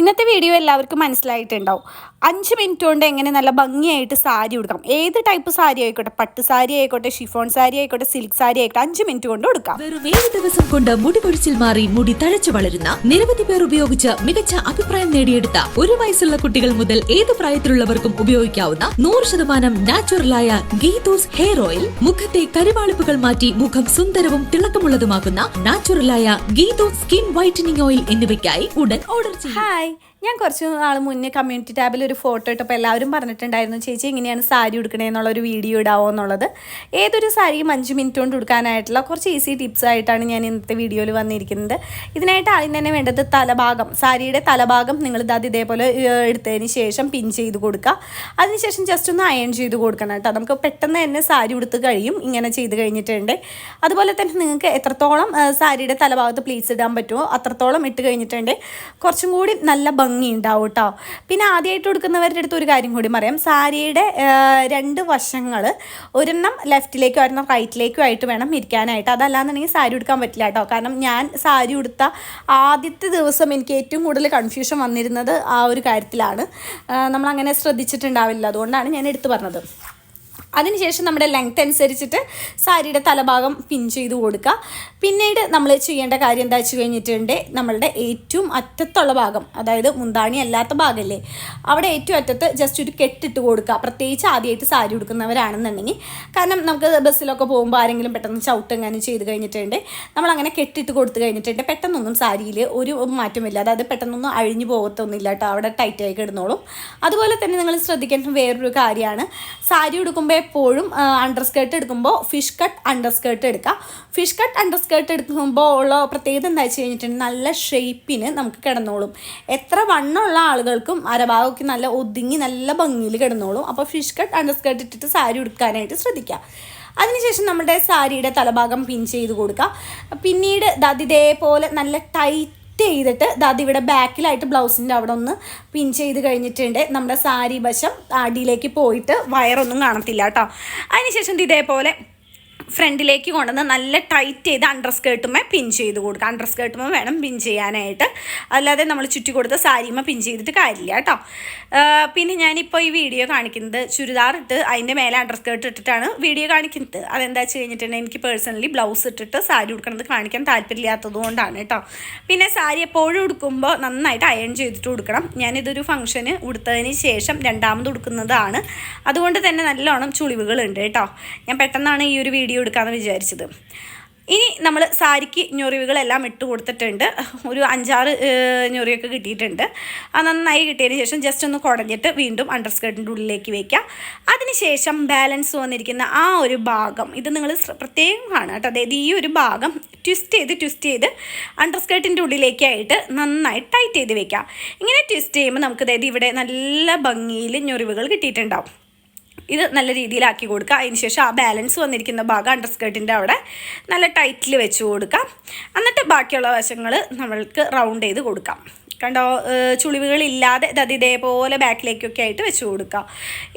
ഇന്നത്തെ വീഡിയോ എല്ലാവർക്കും മനസ്സിലായിട്ടുണ്ടാവും. അഞ്ച് മിനിറ്റ് കൊണ്ട് എങ്ങനെ നല്ല ഭംഗിയായിട്ട് സാരി ഉടുക്കാം. ഏത് ടൈപ്പ് സാരി ആയിക്കോട്ടെ? പട്ട് സാരി ആയിക്കോട്ടെ ഷിഫോൺ സാരി ആയിക്കോട്ടെ സിൽക്ക് സാരി ആയിക്കോട്ടെ അഞ്ച് മിനിറ്റ് കൊണ്ട് കൊടുക്കാം വെറും ഏഴ് ദിവസം കൊണ്ട് മുടി കൊഴിച്ചിൽ മാറി മുടി തഴച്ചു വളരുന്ന നിരവധി പേർ ഉപയോഗിച്ച് മികച്ച അഭിപ്രായം നേടിയെടുത്ത ഒരു വയസ്സുള്ള കുട്ടികൾ മുതൽ ഏത് പ്രായത്തിലുള്ളവർക്കും ഉപയോഗിക്കാവുന്ന നൂറ് ശതമാനം നാച്ചുറലായ ഗീതൂസ് ഹെയർ ഓയിൽ മുഖത്തെ കരുവാളിപ്പുകൾ മാറ്റി മുഖം സുന്ദരവും തിളക്കമുള്ളതുമാക്കുന്ന നാച്ചുറലായ ഗീതൂസ് സ്കിൻ വൈറ്റനിങ് ഓയിൽ എന്നിവയ്ക്കായി ഉടൻ ഓർഡർ ചെയ്യും. Hi Bye. ഞാൻ കുറച്ച് നാൾ മുന്നേ കമ്മ്യൂണിറ്റി ടാബിൽ ഒരു ഫോട്ടോ ഇട്ടപ്പോൾ എല്ലാവരും പറഞ്ഞിട്ടുണ്ടായിരുന്നു ചേച്ചി എങ്ങനെയാണ് സാരി ഉടുക്കണേ എന്നുള്ള ഒരു വീഡിയോ ഇടാവോ എന്നുള്ളത്? ഏതൊരു സാരിയും അഞ്ച് മിനിറ്റ് കൊണ്ട് ഉടുക്കാനായിട്ടുള്ള കുറച്ച് ഈസി ടിപ്സ് ആയിട്ടാണ് ഞാൻ ഇന്നത്തെ വീഡിയോയിൽ വന്നിരിക്കുന്നത്. ഇതിനായിട്ട് ആദ്യം തന്നെ വേണ്ടത് തലഭാഗം. സാരിയുടെ തലഭാഗം നിങ്ങൾ ഇത് ഇതേപോലെ എടുത്തതിന് ശേഷം പിൻ ചെയ്ത് കൊടുക്കുക. അതിനുശേഷം ജസ്റ്റ് ഒന്ന് അയൺ ചെയ്ത് കൊടുക്കണം കേട്ടോ. നമുക്ക് പെട്ടെന്ന് തന്നെ സാരി ഉടുത്ത് കഴിയും. ഇങ്ങനെ ചെയ്ത് കഴിഞ്ഞിട്ടുണ്ട്. അതുപോലെ തന്നെ നിങ്ങൾക്ക് എത്രത്തോളം സാരിയുടെ തലഭാഗത്ത് പ്ലീറ്റ്സ് ഇടാൻ പറ്റുമോ അത്രത്തോളം ഇട്ട് കഴിഞ്ഞിട്ടുണ്ട്. കുറച്ചും കൂടി നല്ല ഭംഗി ഉണ്ടാവും കേട്ടോ പിന്നെ ആദ്യമായിട്ട് കൊടുക്കുന്നവരുടെ അടുത്ത് ഒരു കാര്യം കൂടി പറയാം. സാരിയുടെ രണ്ട് വശങ്ങൾ ഒരെണ്ണം ലെഫ്റ്റിലേക്കും ഒരെണ്ണം റൈറ്റിലേക്കും ആയിട്ട് വേണം ഇരിക്കാനായിട്ട്. അതല്ലാന്നുണ്ടെങ്കിൽ സാരി ഉടുക്കാൻ പറ്റില്ല കേട്ടോ. കാരണം ഞാൻ സാരി ഉടുത്ത ആദ്യത്തെ ദിവസം എനിക്ക് ഏറ്റവും കൂടുതൽ കൺഫ്യൂഷൻ വന്നിരുന്നത് ആ ഒരു കാര്യത്തിലാണ്. നമ്മളങ്ങനെ ശ്രദ്ധിച്ചിട്ടുണ്ടാവില്ല. അതുകൊണ്ടാണ് ഞാൻ എടുത്തു പറഞ്ഞത്. അതിനുശേഷം നമ്മുടെ ലെങ്ത് അനുസരിച്ചിട്ട് സാരിയുടെ തലഭാഗം പിൻ ചെയ്ത് കൊടുക്കുക. പിന്നീട് നമ്മൾ ചെയ്യേണ്ട കാര്യം എന്താ വെച്ച് കഴിഞ്ഞിട്ടുണ്ട്? നമ്മളുടെ ഏറ്റവും അറ്റത്തുള്ള ഭാഗം അതായത് മുന്താണി അല്ലാത്ത ഭാഗമല്ലേ അവിടെ ഏറ്റവും അറ്റത്ത് ജസ്റ്റ് ഒരു കെട്ടിട്ട് കൊടുക്കുക. പ്രത്യേകിച്ച് ആദ്യമായിട്ട് സാരി ഉടുക്കുന്നവരാണെന്നുണ്ടെങ്കിൽ. കാരണം നമുക്ക് ബസ്സിലൊക്കെ പോകുമ്പോൾ ആരെങ്കിലും പെട്ടെന്ന് ചവിട്ടെങ്ങാനും ചെയ്ത് കഴിഞ്ഞിട്ടുണ്ട്. നമ്മൾ അങ്ങനെ കെട്ടിട്ട് കൊടുത്തു കഴിഞ്ഞിട്ടുണ്ട്. പെട്ടെന്നൊന്നും സാരിയിൽ ഒരു മാറ്റമില്ല. അതായത് പെട്ടെന്നൊന്നും അഴിഞ്ഞു പോകത്തൊന്നുമില്ല കേട്ടോ. അവിടെ ടൈറ്റായി കിടന്നോളും. അതുപോലെ തന്നെ നിങ്ങൾ ശ്രദ്ധിക്കേണ്ട വേറൊരു കാര്യമാണ്. സാരി ഉടുക്കുമ്പോൾ എപ്പോഴും അണ്ടർ സ്കേർട്ട് എടുക്കുമ്പോൾ ഫിഷ് കട്ട് അണ്ടർ സ്കേർട്ട് എടുക്കുക ഫിഷ് കട്ട് അണ്ടർ സ്കേർട്ട് എടുക്കുമ്പോൾ ഉള്ള പ്രത്യേകത എന്താ വെച്ച് കഴിഞ്ഞിട്ടുണ്ടെങ്കിൽ നല്ല ഷേപ്പിന് നമുക്ക് കിടന്നോളും. എത്ര വണ്ണമുള്ള ആളുകൾക്കും അരഭാഗമൊക്കെ നല്ല ഒതുങ്ങി നല്ല ഭംഗിയിൽ കിടന്നോളും. അപ്പോൾ ഫിഷ് കട്ട് അണ്ടർ സ്കേർട്ട് ഇട്ടിട്ട് സാരി ഉടുക്കാനായിട്ട് ശ്രദ്ധിക്കുക അതിനുശേഷം നമ്മുടെ സാരിയുടെ തലഭാഗം പിൻ ചെയ്ത് കൊടുക്കുക പിന്നീട് ഇതേപോലെ നല്ല ടൈറ്റ് ചെയ്തിട്ട് ദാത് ഇവിടെ ബാക്കിലായിട്ട് ബ്ലൗസിന്റെ അവിടെ ഒന്ന് പിൻ ചെയ്ത് കഴിഞ്ഞിട്ടുണ്ട്. നമ്മുടെ സാരി വശം അടിയിലേക്ക് പോയിട്ട് വയറൊന്നും കാണത്തില്ല കേട്ടോ. അതിനുശേഷം ഇതേപോലെ ഫ്രണ്ടിലേക്ക് കൊണ്ടുവന്ന് നല്ല ടൈറ്റ് ചെയ്ത് അണ്ടർ സ്കേർട്ടുമേ പിൻ ചെയ്ത് കൊടുക്കുക. അണ്ടർ സ്കേർട്ടുമേ വേണം പിൻ ചെയ്യാനായിട്ട്. അല്ലാതെ നമ്മൾ ചുറ്റി കൊടുത്ത സാരിയുമേ പിൻ ചെയ്തിട്ട് കാര്യമില്ല കേട്ടോ. പിന്നെ ഞാനിപ്പോൾ ഈ വീഡിയോ കാണിക്കുന്നത് ചുരിദാർ ഇട്ട് അതിന്റെ മേലെ അണ്ടർ സ്കേർട്ട് ഇട്ടിട്ടാണ് വീഡിയോ കാണിക്കുന്നത്. അതെന്താ വെച്ച് കഴിഞ്ഞിട്ടുണ്ടെങ്കിൽ എനിക്ക് പേഴ്സണലി ബ്ലൗസ് ഇട്ടിട്ട് സാരി ഉടുക്കണത് കാണിക്കാൻ താല്പര്യമില്ലാത്തത് കൊണ്ടാണ് കേട്ടോ. പിന്നെ സാരി എപ്പോഴും ഉടുക്കുമ്പോൾ നന്നായിട്ട് അയൺ ചെയ്തിട്ട് ഉടുക്കണം. ഞാനിതൊരു ഫംഗ്ഷന് ഉടുത്തതിന് ശേഷം രണ്ടാമത് ഉടുക്കുന്നതാണ്. അതുകൊണ്ട് തന്നെ നല്ലോണം ചുളിവുകളുണ്ട് കേട്ടോ. ഞാൻ പെട്ടെന്നാണ് ഈ ഒരു വീഡിയോ എടുക്കാമെന്ന് വിചാരിച്ചത്. ഇനി നമ്മൾ സാരിക്ക് ഞൊറിവുകളെല്ലാം ഇട്ട് കൊടുത്തിട്ടുണ്ട്. ഒരു അഞ്ചാറ് ഞൊറിയൊക്കെ കിട്ടിയിട്ടുണ്ട്. അത് നന്നായി കിട്ടിയതിന് ശേഷം ജസ്റ്റ് ഒന്ന് കുടഞ്ഞിട്ട് വീണ്ടും അണ്ടർ സ്കേർട്ടിന്റെ ഉള്ളിലേക്ക് വയ്ക്കാം അതിനുശേഷം ബാലൻസ് വന്നിരിക്കുന്ന ആ ഒരു ഭാഗം ഇത് നിങ്ങൾ പ്രത്യേകം കാണുക കേട്ടോ. അതായത് ഈ ഒരു ഭാഗം ട്വിസ്റ്റ് ചെയ്ത് ട്വിസ്റ്റ് ചെയ്ത് അണ്ടർ സ്കേർട്ടിന്റെ ഉള്ളിലേക്കായിട്ട് നന്നായി ടൈറ്റ് ചെയ്ത് വെക്കാം. ഇങ്ങനെ ട്വിസ്റ്റ് ചെയ്യുമ്പോൾ നമുക്ക് അതായത് ഇവിടെ നല്ല ഭംഗിയിൽ ഞൊറിവുകൾ കിട്ടിയിട്ടുണ്ടാവും. ഇത് നല്ല രീതിയിലാക്കി കൊടുക്കുക. അതിനുശേഷം ആ ബാലൻസ് വന്നിരിക്കുന്ന ഭാഗം അണ്ടർ സ്കേർട്ടിന്റെ അവിടെ നല്ല ടൈറ്റിൽ വെച്ച് കൊടുക്കാം എന്നിട്ട് ബാക്കിയുള്ള വശങ്ങൾ നമ്മൾക്ക് റൗണ്ട് ചെയ്ത് കൊടുക്കാം. കണ്ടോ? ചുളിവുകളില്ലാതെ ഇത് ഇതേപോലെ ബാക്കിലേക്കൊക്കെ ആയിട്ട് വെച്ച് കൊടുക്കുക.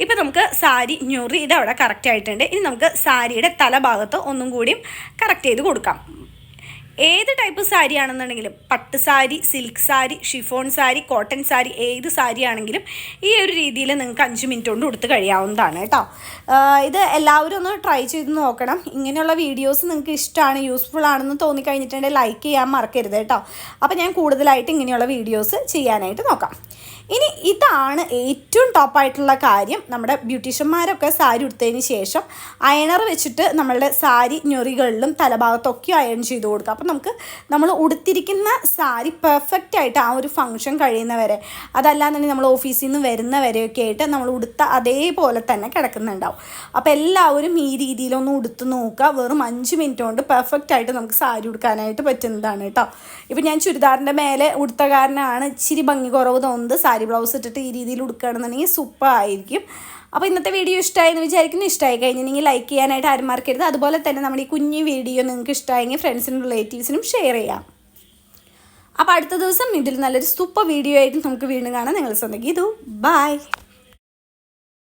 ഇപ്പം നമുക്ക് സാരി ഞൊറി ഇത് അവിടെ കറക്റ്റ് ആയിട്ടുണ്ട്. ഇനി നമുക്ക് സാരിയുടെ തലഭാഗത്ത് ഒന്നും കൂടിയും കറക്റ്റ് ചെയ്ത് കൊടുക്കാം. ഏത് ടൈപ്പ് സാരി ആണെന്നുണ്ടെങ്കിലും പട്ട് sari silk sari chiffon sari cotton sari ഏത് സാരി ആണെങ്കിലും ഈ ഒരു രീതിയിൽ നിങ്ങൾക്ക് അഞ്ച് മിനിറ്റ് കൊണ്ട് കൊടുത്ത് കഴിയാവുന്നതാണ് കേട്ടോ. ഇത് എല്ലാവരും ഒന്ന് ട്രൈ ചെയ്ത് നോക്കണം. ഇങ്ങനെയുള്ള വീഡിയോസ് നിങ്ങൾക്ക് ഇഷ്ടമാണ് യൂസ്ഫുൾ ആണെന്ന് തോന്നിക്കഴിഞ്ഞിട്ടുണ്ടെങ്കിൽ ലൈക്ക് ചെയ്യാൻ മറക്കരുത് കേട്ടോ. അപ്പോൾ ഞാൻ കൂടുതലായിട്ട് ഇങ്ങനെയുള്ള വീഡിയോസ് ചെയ്യാനായിട്ട് നോക്കാം. ഇനി ഇതാണ് ഏറ്റവും ടോപ്പായിട്ടുള്ള കാര്യം. നമ്മുടെ ബ്യൂട്ടീഷ്യന്മാരൊക്കെ സാരി ഉടുത്തതിന് ശേഷം അയണർ വെച്ചിട്ട് നമ്മളുടെ സാരി ഞൊറികളിലും തലഭാഗത്തൊക്കെ അയൺ ചെയ്ത് കൊടുക്കുക അപ്പം നമുക്ക് നമ്മൾ ഉടുത്തിരിക്കുന്ന സാരി പെർഫെക്റ്റ് ആയിട്ട് ആ ഒരു ഫംഗ്ഷൻ കഴിയുന്നവരെ അതല്ലാന്നുണ്ടെങ്കിൽ നമ്മൾ ഓഫീസിൽ നിന്ന് വരുന്നവരെയൊക്കെ ആയിട്ട് നമ്മൾ ഉടുത്ത അതേപോലെ തന്നെ കിടക്കുന്നുണ്ടാവും. അപ്പോൾ എല്ലാവരും ഈ രീതിയിലൊന്ന് ഉടുത്ത് നോക്കുക. വെറും അഞ്ച് മിനിറ്റ് കൊണ്ട് പെർഫെക്റ്റ് ആയിട്ട് നമുക്ക് സാരി ഉടുക്കാനായിട്ട് പറ്റുന്നതാണ് കേട്ടോ. ഇപ്പം ഞാൻ ചുരിദാറിന്റെ മേലെ ഉടുത്ത കാരനാണ്. ഇച്ചിരി ഭംഗി കുറവ് തോന്നുന്നത് സാരി ബ്ലൗസ് ഇട്ടിട്ട് ഈ രീതിയിൽ ഉടുക്കുകയാണെന്നുണ്ടെങ്കിൽ സൂപ്പർ ആയിരിക്കും. അപ്പോൾ ഇന്നത്തെ വീഡിയോ ഇഷ്ടമായെന്ന് വിചാരിക്കുന്നു. ഇഷ്ടമായി കഴിഞ്ഞിട്ടുണ്ടെങ്കിൽ ലൈക്ക് ചെയ്യാനായിട്ട് ആരും മറക്കരുത്. അതുപോലെ തന്നെ നമ്മുടെ ഈ കുഞ്ഞു വീഡിയോ നിങ്ങൾക്ക് ഇഷ്ടമായെങ്കിൽ ഫ്രണ്ട്സിനും റിലേറ്റീവ്സിനും ഷെയർ ചെയ്യാം. അപ്പോൾ അടുത്ത ദിവസം ഇതിൽ നല്ലൊരു സൂപ്പർ വീഡിയോ ആയിട്ട് നമുക്ക് വീണ്ടും കാണാം. നിങ്ങൾ സ്വന്തം ഇതു ബൈ